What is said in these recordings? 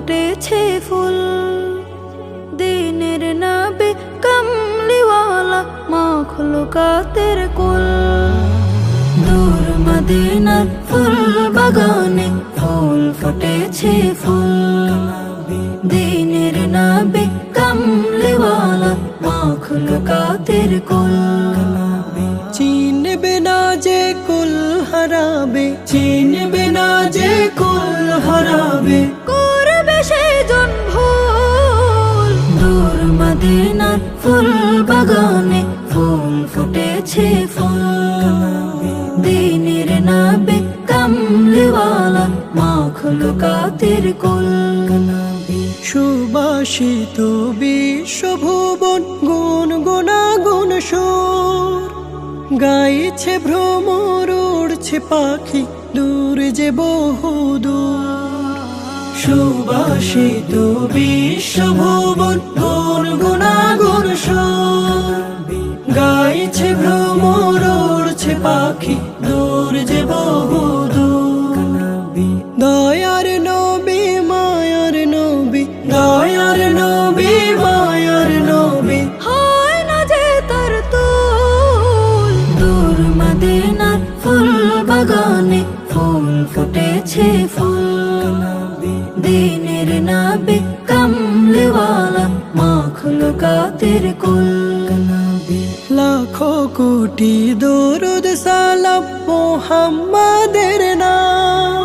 ফুটেছে ফুল। দিনের নাবে কামলিওয়ালা মখলুকাতের কুল। দূর মদিনার ফুল বাগানে ফুল ফুটেছে ফুল। দিনের নাবে কামলিওয়ালা মখলুকাতের কুল। চিনবে না যে কুল হারাবে, চিনবে না যে কুল হারাবে। মদিনার ফুল বাগানে ফুল ফুটেছে ফুল। দিনের নাবে কামলিওয়ালা মাখলুকাতের কুল। সুবাসিত বিশ্বভুবন গুণ গুণাগুণ সুর। গাইছে ভ্রমর, উড়ছে পাখি, দূর যে বহুদূর সুবাসিত বিশ্বভুবন সুর গাইছে ভ্রমর উড়ছে পাখি দূর যে বহুদূর। দয়ার নবী মাখলুকাতের কুল। লাখো কোটি দরুদ সালাম মোহাম্মদের নাম।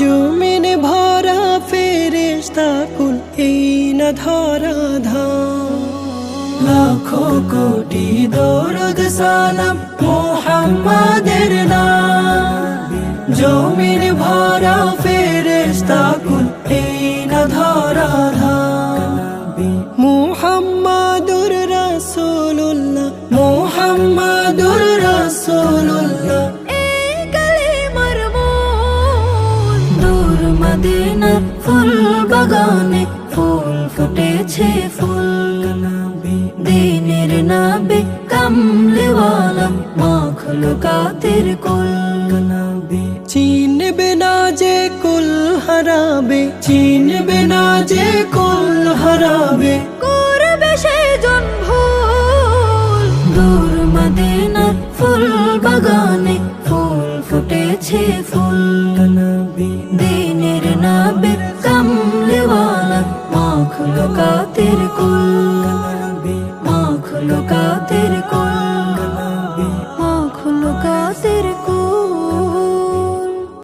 জমিন ভরা ফেরেশতা কুল, এই না ধরা ধাম। লাখো কোটি দরুদ সালাম মোহাম্মদের নাম। জমিন ভরা ফেরেশতা কুল, এই না ধরা মদিনার ফুল বাগানে ফুল ফুটেছে ফুল। দিনের নাবে কামলিওয়ালা মাখলুকাতের কুল। চিনবে না যে কুল হারাবে, চিনবে না যে কুল হারাবে। করবে সে জন ভুল দূর মদিনার ফুল বাগানে ফুল ফুটেছে ফুল। দিনের নাবে কামলিওয়ালা মাখলুকাতের